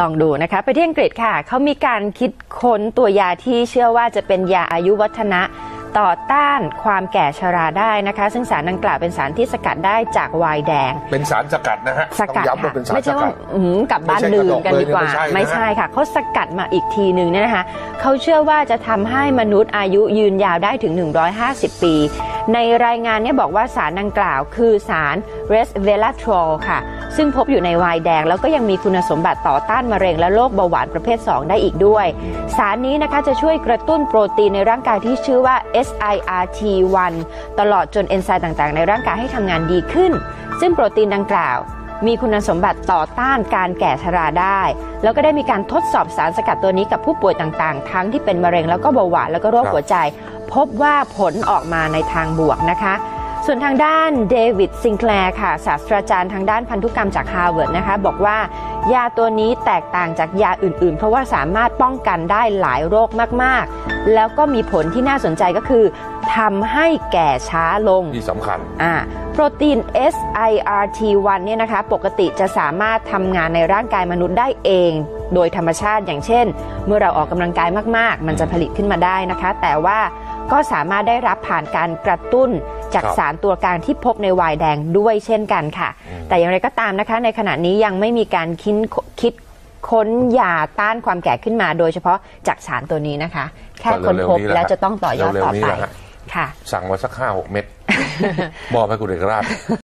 ลองดูนะคะ ไปที่อังกฤษค่ะ เขามีการคิดค้นตัวยาที่เชื่อว่าจะเป็นยาอายุวัฒนะต่อต้านความแก่ชราได้นะคะ ซึ่งสารดังกล่าวเป็นสารที่สกัดได้จากไวน์แดง เป็นสารสกัดนะฮะสต้องกัดย้ำว่าค่ะเป็นสารไม่สใช่ว่ากัดอื้อหือกลับบ้านไม่ใช่ดื่มกันกระดกเลยดีกว่าไม่ใช่นะไม่ใช่ค่ะเขาสกัดมาอีกทีหนึ่งเนี่ยนะคะเขาเชื่อว่าจะทำให้มนุษย์อายุยืนยาวได้ถึง 150 ปี ในรายงานเนี่ยบอกว่าสารดังกล่าวคือสาร resveratrol ค่ะ ซึ่งพบอยู่ในไวน์แดง แล้วก็ยังมีคุณสมบัติต่อต้านมะเร็งและโรคเบาหวานประเภท 2 ได้อีกด้วย สารนี้นะคะจะช่วยกระตุ้นโปรตีนในร่างกายที่ชื่อว่า SIRT1 ตลอดจนเอนไซม์ต่างๆ ในร่างกายให้ทำงานดีขึ้น ซึ่งโปรตีนดังกล่าว มีคุณสมบัติต่อต้านการแก่ชราได้ แล้วก็ได้มีการทดสอบสารสกัดตัวนี้กับผู้ป่วยต่างๆ ทั้งที่เป็นมะเร็งแล้วก็เบาหวานแล้วก็โรคหัวใจ พบว่าผลออกมาในทางบวกนะคะ ส่วนทางด้านเดวิดซิงแคลร์ค่ะ ศาสตราจารย์ทางด้านพันธุกรรมจากฮาร์วาร์ดนะคะ บอกว่ายาตัวนี้แตกต่างจากยาอื่นๆ เพราะว่าสามารถป้องกันได้หลายโรคมากๆ แล้วก็มีผลที่น่าสนใจก็คือทำให้แก่ช้าลงที่สำคัญอ่าโปรตีน SIRT1 เนี่ยนะคะปกติจะสามารถทำงานในร่างกายมนุษย์ได้เอง โดยธรรมชาติอย่างเช่น เมื่อเราออกกำลังกายมากๆ มันจะผลิตขึ้นมาได้นะคะ แต่ว่าก็สามารถได้รับผ่านการกระตุ้นจากครับสารตัวกลางที่พบในไวน์แดงด้วยเช่นกันค่ะ แต่อย่างไรก็ตามนะคะ ในขณะนี้ยังไม่มีการคิด คิดค้นยาต้านความแก่ขึ้นมา โดยเฉพาะจากสารตัวนี้นะคะ แค่ค้นพบก็เร็วๆนี้แหละแล้วจะต้องต่อยอดเร็วๆต่อนี้ไปแหละฮะค่ะ สั่งมาสักห้าหกเม็ดมอบให้คุณเอกราช